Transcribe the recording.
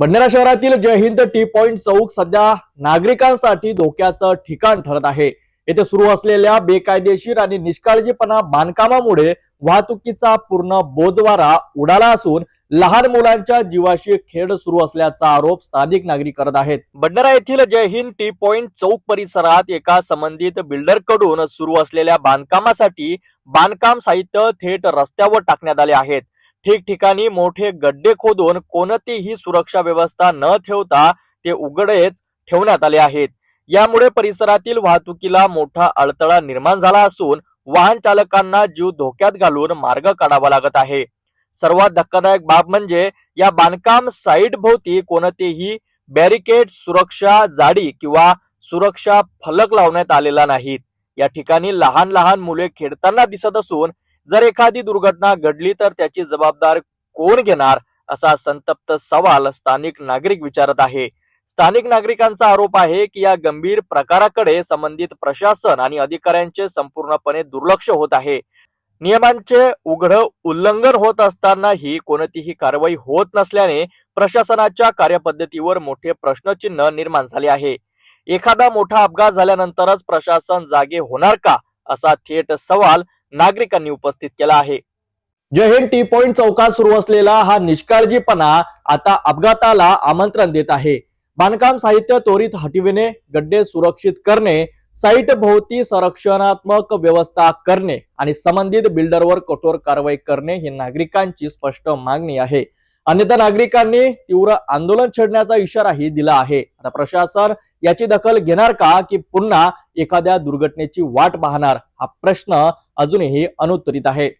बंधारा शहरातील Jai Hind tea point चौक सध्या नागरिकांसाठी धोक्याचं ठिकाण ठरत आहे. येथे सुरू असलेल्या बेकायदेशीर आणि निष्काळजीपणा बांधकामामुळे वाहतुकीचा पूर्ण बोजवारा उडाला असून लहान मुलांच्या जीवाशी खेळ सुरू असल्याचा आरोप स्थानिक नागरिक करत आहेत. भंडारा येथील जय हिंद टी पॉइंट चौक परिसरात एका संबंधित बिल्डरकडून सुरू असलेल्या बांधकामासाठी बांधकाम साहित्य थेट रस्त्यावर टाकण्यात आले आहेत. ठिकठिकाणी मोठे गड्डे खोदून कोणतीही सुरक्षा व्यवस्था न ठेवता ते उघडेच ठेवण्यात आले आहेत. यामुळे परिसरातील वाहतुकीला मोठा अडथळा निर्माण झाला असून वाहन चालकांना जीव धोक्यात घालून मार्ग काढावा लागत आहे. सर्वात धक्कादायक बाब म्हणजे या बांधकाम साईट भोवती कोणतेही बॅरिकेड सुरक्षा जाडी किंवा सुरक्षा फलक लावण्यात आलेला नाहीत या ठिकाणी लहान लहान मुले खेळताना दिसत असून जर एखादी दुर्घटना घडली तर त्याची जबाबदार कोण घेणार असा संतप्त सवाल स्थानिक नागरिक विचारत आहे. स्थानिक नागरिकांचा आरोप आहे की या गंभीर प्रकाराकडे संबंधित प्रशासन आणि अधिकाऱ्यांचे संपूर्णपणे दुर्लक्ष होत आहे. नियमांचे उघड उल्लंघन होत असतानाही कोणतीही कारवाई होत नसल्याने प्रशासनाच्या कार्यपद्धतीवर मोठे प्रश्नचिन्ह निर्माण झाले आहे. एखादा मोठा अपघात झाल्यानंतरच प्रशासन जागे होणार का असा थेट सवाल नागरिकांनी उपस्थित केला आहे. जय हिंद टी पॉइंट चौकात सुरू असलेला हा निष्काळजीपणा आता अपघाताला आमंत्रण देत आहे. बांधकाम साहित्य त्वरित हटविणे गड्डे सुरक्षित करणे साईट भोवती संरक्षणात्मक व्यवस्था करणे आणि संबंधित बिल्डरवर कठोर कारवाई करणे ही नागरिकांची स्पष्ट मागणी आहे. अन्यथा नागरिकांनी तीव्र आंदोलन छेडण्याचा इशाराही दिला आहे. आता प्रशासन याची दखल घेणार का की पुन्हा एखाद्या दुर्घटनेची वाट पाहणार? हा प्रश्न अजूनही अनुत्तरित आहे.